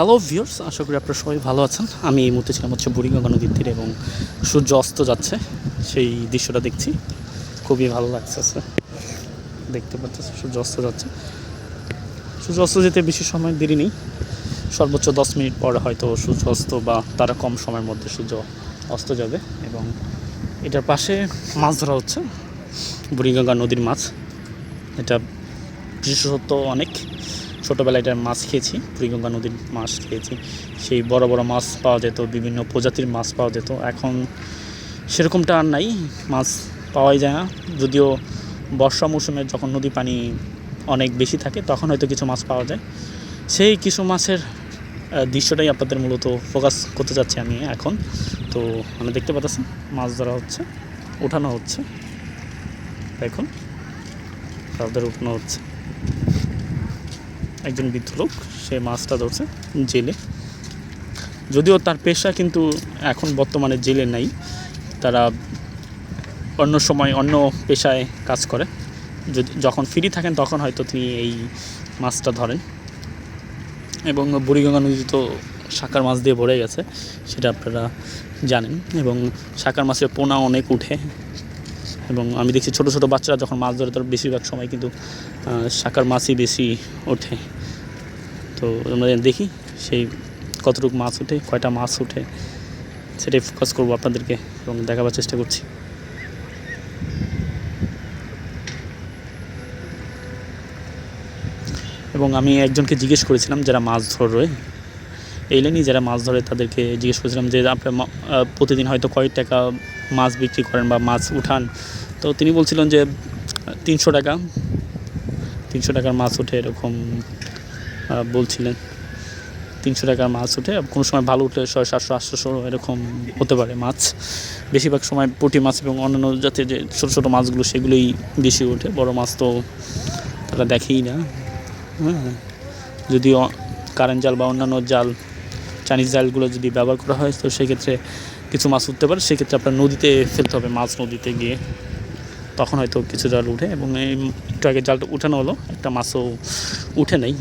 Hello viewers আশা করি আপনারা সবাই ভালো আছেন। আমি এই মুহূর্তে ছিলাম হচ্ছে বুড়িগঙ্গা নদীর তীরে এবং সূর্য অস্ত যাচ্ছে। সেই দৃশ্যটা দেখছি। খুবই ভালো লাগছে দেখতে পাচ্ছি সূর্য অস্ত যাচ্ছে। সূর্য অস্ত যেতে বেশি সময় দেরি নেই। সর্বোচ্চ দশ মিনিট পরে হয়তো সূর্য অস্ত বা তারা কম সময়ের মধ্যে সূর্য অস্ত যাবে এবং এটার পাশে মাছ ধরা হচ্ছে। বুড়িগঙ্গা নদীর মাছ। এটা বিশেষত্ব অনেক। ছোটোবেলায় এটার মাছ খেয়েছি বুড়িগঙ্গা নদীর মাছ খেয়েছি। সেই বড় বড় মাছ পাওয়া যেত, বিভিন্ন প্রজাতির মাছ পাওয়া যেত। এখন সেরকমটা আর নাই, মাছ পাওয়াই যায় না। যদিও বর্ষা মৌসুমে যখন নদী পানি অনেক বেশি থাকে, তখন হয়তো কিছু মাছ পাওয়া যায়। সেই কিছু মাছের দৃশ্যটাই আপনাদের মূলত ফোকাস করতে যাচ্ছি আমি এখন। তো আমি দেখতে পাচ্ছি মাছ ধরা হচ্ছে ওঠানো হচ্ছে। দেখুন, তাদের উঠানো হচ্ছে। একজন বৃদ্ধ লোক, সে মাছটা ধরছে জেলে। যদিও তার পেশা কিন্তু এখন বর্তমানে জেলে নাই, তারা অন্য সময় অন্য পেশায় কাজ করে। যদি যখন ফ্রি থাকেন তখন হয়তো তিনি এই মাছটা ধরেন। এবং বুড়িগঙ্গা নদী তো শাকার মাছ দিয়ে ভরে গেছে, সেটা আপনারা জানেন। এবং শাকার মাছের পোনা অনেক উঠে। এবং আমি দেখছি ছোটো ছোটো বাচ্চারা যখন মাছ ধরে, তার বেশিরভাগ সময় কিন্তু শাকার মাছই বেশি ওঠে। তো আমরা দেখি সেই কতটুকু মাছ ওঠে কয়টা মাছ ওঠে সেটাই ফোকাস করব আপনাদেরকে এবং দেখাবার চেষ্টা করছি। এবং আমি একজনকে জিজ্ঞেস করেছিলাম যারা মাছ ধরে এই লাইনই যারা মাছ ধরে তাদেরকে জিজ্ঞেস করেছিলাম যে আপনার প্রতিদিন হয়তো কয় টাকা মাছ বিক্রি করেন বা মাছ উঠান। তো তিনি বলছিলেন যে, তিনশো টাকা, তিনশো টাকার মাছ উঠে এরকম বলছিলেন। তিনশো টাকার মাছ ওঠে কোনো সময় ভালো উঠলে ছয়, সাতশো, আটশোশো এরকম হতে পারে মাছ। বেশিরভাগ সময় পুঁটি মাছ এবং অন্যান্য জাতীয় যে ছোটো ছোটো মাছগুলো সেগুলোই বেশি ওঠে বড় মাছ তো তারা দেখেই না। হ্যাঁ যদিও কারেন্ট জাল বা অন্যান্য জাল চাইনিজ জালগুলো যদি ব্যবহার করা হয়, তো সেক্ষেত্রে কিছু মাছ উঠতে পারে। সেক্ষেত্রে আপনার নদীতে ফেলতে হবে মাছ নদীতে গিয়ে। তখন হয়তো কিছু জাল উঠে এবং এই একটু আগে জালটা উঠানো হলো, একটা মাছও উঠে নেই।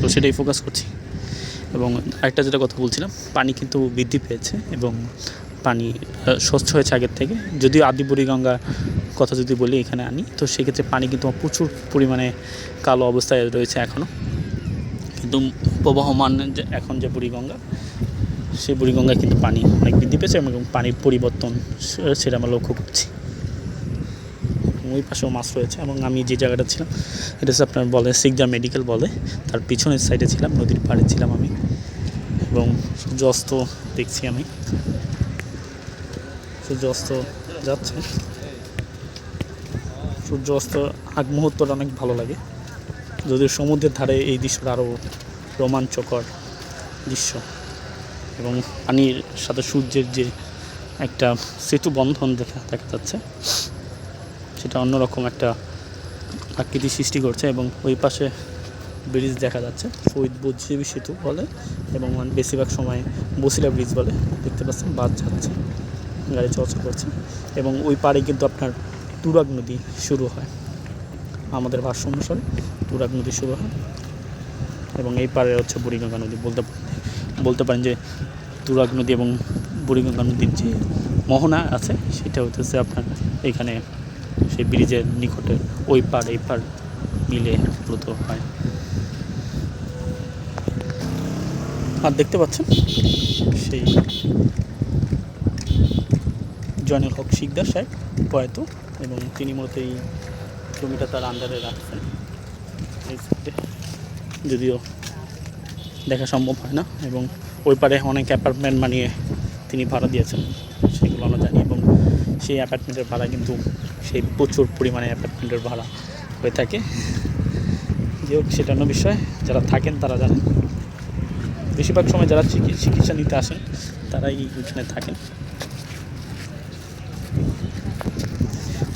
তো সেটাই ফোকাস করছি। এবং আরেকটা যেটা কথা বলছিলাম, পানি কিন্তু বৃদ্ধি পেয়েছে এবং পানি স্বচ্ছ হয়েছে আগের থেকে। যদিও আদিবুড়ি গঙ্গা কথা যদি বলি এখানে আনি, তো সেক্ষেত্রে পানি কিন্তু প্রচুর পরিমাণে কালো অবস্থায় রয়েছে এখনও কিন্তু প্রবাহমান যে এখন যে বুড়িগঙ্গা, সেই বুড়িগঙ্গায় কিন্তু পানি অনেক বৃদ্ধি পেয়েছে এবং পানির পরিবর্তন সে- সেটা আমরা লক্ষ্য করছি। ওই পাশেও মাছ রয়েছে এবং আমি যে জায়গাটা ছিলাম, এটা হচ্ছে আপনার বলে সিকদার মেডিকেল বলে, তার পিছনের সাইডে ছিলাম, নদীর পাড়ে ছিলাম আমি। এবং সূর্য অস্ত দেখছি আমি। সূর্য অস্ত যাচ্ছে। সূর্য অস্ত আগ মুহূর্তটা অনেক ভালো লাগে। যদিও সমুদ্রের ধারে এই দৃশ্যটা আরও রোমাঞ্চকর দৃশ্য। এবং পানির সাথে সূর্যের যে একটা সেতু বন্ধন দেখা দেখা যাচ্ছে, সেটা অন্যরকম একটা আকৃতি সৃষ্টি করছে এবং ওই পাশে ব্রিজ দেখা যাচ্ছে শহীদ বুদ্ধিজীবী সেতু বলে এবং বেশিরভাগ সময় বসিলা ব্রিজ বলে, দেখতে পাচ্ছেন বাস যাচ্ছে গাড়ি চলাচল করছে এবং ওই পাড়ে কিন্তু আপনার তুরাগ নদী শুরু হয়। আমাদের ভাষ্য অনুসারে তুরাগ নদী শুরু হয় এবং এই পাড়ে হচ্ছে বুড়িগঙ্গা নদী। বলতে বলতে পারেন যে তুরাগ নদী এবং বুড়িগঙ্গা নদীর যে মোহনা আছে, সেটা হতেছে আপনার এখানে সেই ব্রিজের নিকটে ওই পার এই পার মিলে মূলত হয়। আর দেখতে পাচ্ছেন সেই জয়নুল হক শিকদার সাহেব প্রয়াত এবং তিনি মূলত এই জমিটা তার আন্ডারে রাখছেন যদিও দেখা সম্ভব হয় না, এবং ওই পারে অনেক অ্যাপার্টমেন্ট বানিয়ে তিনি ভাড়া দিয়েছেন, সেগুলো আমরা জানি, এবং সেই অ্যাপার্টমেন্টের ভাড়া কিন্তু সেই প্রচুর পরিমাণে অ্যাপার্টমেন্টের ভাড়া হয়ে থাকে। যে হোক, সেটা অন্য বিষয়। যারা থাকেন তারা জানেন। বেশিরভাগ সময় যারা চিকিৎসা নিতে আসেন, তারাই এখানে থাকেন।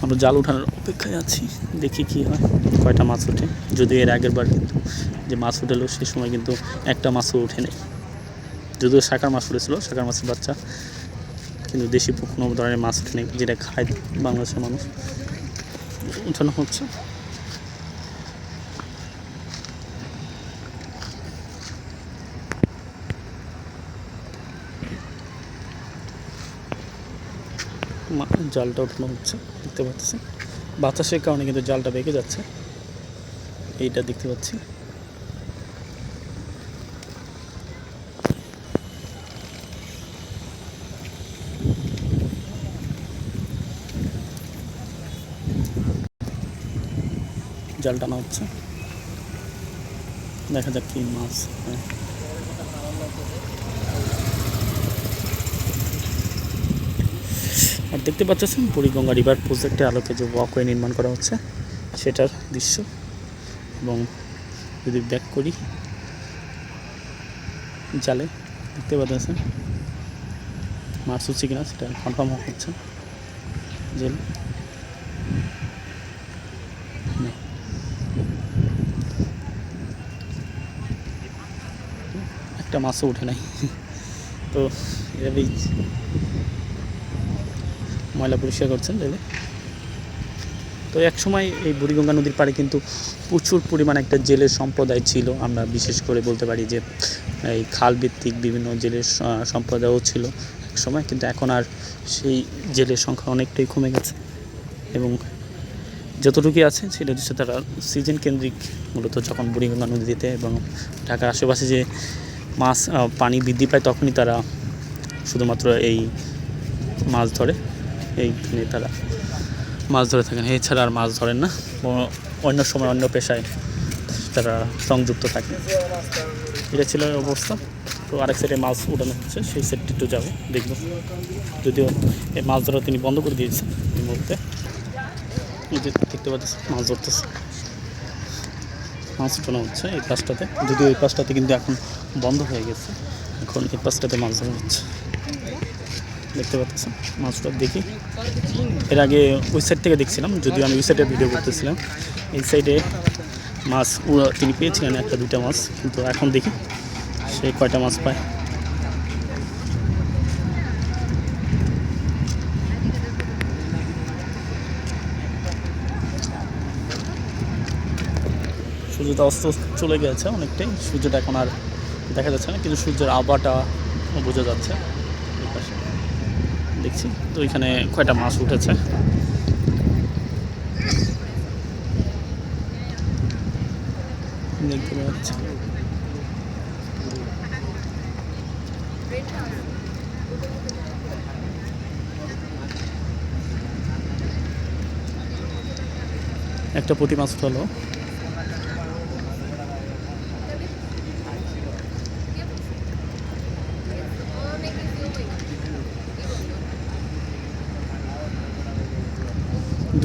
আমরা জাল উঠানোর অপেক্ষায় আছি, দেখি কি হয়। কয়টা মাছ ওঠে? যদি এর আগের বার কিন্তু যে মাছ উঠেলো, সে সময় কিন্তু একটা মাছও উঠে নেই। যদিও শাকার মাছ উঠেছিল শাকার মাছের বাচ্চা, কিন্তু দেশি কোনো ধরনের মাছ উঠে নেই, যেটা খায় বাংলাদেশের মানুষ। উঠানো হচ্ছে। জালটা ওঠানো হচ্ছে, দেখতে পাচ্ছি। বাতাসের কারণে কিন্তু জালটা বেঁকে যাচ্ছে। এইটা দেখতে পাচ্ছি। জাল টানা হচ্ছে দেখা যাক কি মাছ হয়। আর দেখতে পাচ্ছেন, বুড়িগঙ্গা রিভার প্রজেক্টের আলোকে যে ওয়াকওয়ে নির্মাণ করা হচ্ছে, সেটার দৃশ্য। এবং যদি ব্যাক করি, জালে, দেখতে পাচ্ছেন, মাছ হচ্ছে কিনা সেটা কনফার্ম হচ্ছে। জেল। একটা মাছও উঠে নাই। তো, এভাবেই ময়লা পরিষ্কার করছেন রেলে তো এক সময় এই বুড়িগঙ্গা নদীর পাড়ে কিন্তু প্রচুর পরিমাণ একটা জেলের সম্প্রদায় ছিল। আমরা বিশেষ করে বলতে পারি যে, এই খাল ভিত্তিক বিভিন্ন জেলের সম্প্রদায়ও ছিল এক সময়। কিন্তু এখন আর সেই জেলের সংখ্যা অনেকটাই কমে গেছে এবং যতটুকু আছে সেটা হচ্ছে তারা সিজন কেন্দ্রিক মূলত যখন বুড়িগঙ্গা নদীতে এবং ঢাকার আশেপাশে যে মাছ পানি বৃদ্ধি পায় তখনই তারা শুধুমাত্র এই মাছ ধরে। এইখানে তারা মাছ ধরে থাকেন। এছাড়া আর মাছ ধরেন না। অন্য সময় অন্য পেশায় তারা সংযুক্ত থাকে। এটা ছিল অবস্থা। তো আরেক সাইডে মাছ উঠানো হচ্ছে। সেই সাইডটি একটু যাব দেখব। যদিও এই মাছ ধরা তিনি বন্ধ করে দিয়েছেন এই মুহূর্তে। দেখতে পাচ্ছি মাছ ধরতেছে। মাছ উঠানো হচ্ছে এই পাশটাতে। যদিও এই পাশটাতে কিন্তু এখন বন্ধ হয়ে গেছে। এখন এই পাশটাতে মাছ ধরা হচ্ছে। দেখতে পাচ্ছেন, মাছটা দেখি। এর আগে ওই সাইড থেকে দেখছিলাম, যদিও আমি ওই সাইডে ভিডিও করতেছিলাম। এই সাইডে মাছ তিনি পেয়েছিলেন একটা, দুইটা মাছ, কিন্তু এখন দেখি সে কয়টা মাছ পায়। সূর্যটা অস্ত চলে গেছে অনেকটাই, সূর্যটা এখন আর দেখা যাচ্ছে না, কিন্তু সূর্যের আবাটা বোঝা যাচ্ছে। দেখছি। তো এখানে কয়টা মাছ উঠেছে? একটা পুঁটি মাছ উঠালো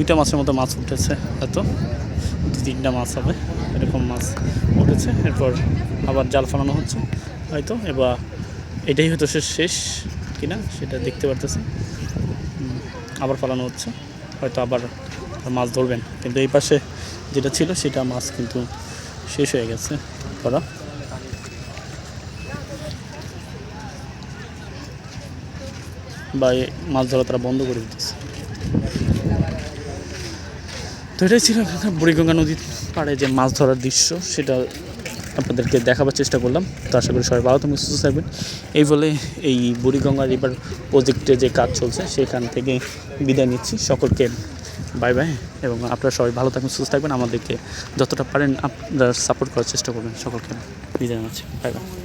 দুইটা মাছের মতো মাছ উঠেছে এত। দু তিনটা মাছ হবে, এরকম মাছ উঠেছে। এরপর আবার জাল ফালানো হচ্ছে। হয়তো এবার এটাই হয়তো সে শেষ কিনা সেটা দেখতে পারতেছি। আবার ফালানো হচ্ছে। হয়তো আবার মাছ ধরবেন। কিন্তু এই পাশে যেটা ছিল সেটা মাছ কিন্তু শেষ হয়ে গেছে ধরা। বা মাছ ধরা তারা বন্ধ করে দিতেছে। এটাই ছিল বুড়িগঙ্গা নদীর পাড়ে যে মাছ ধরার দৃশ্য, সেটা আপনাদেরকে দেখাবার চেষ্টা করলাম। তো আশা করি সবাই ভালো থাকবেন, সুস্থ থাকবেন। এই বলে এই বুড়িগঙ্গা রিভার প্রজেক্টে যে কাজ চলছে, সেখান থেকে বিদায় নিচ্ছি। সকলকে বাই বাই এবং আপনারা সবাই ভালো থাকবেন, সুস্থ থাকবেন। আমাদেরকে যতটা পারেন আপনারা সাপোর্ট করার চেষ্টা করবেন। সকলকে বিদায় জানাচ্ছি। Bye bye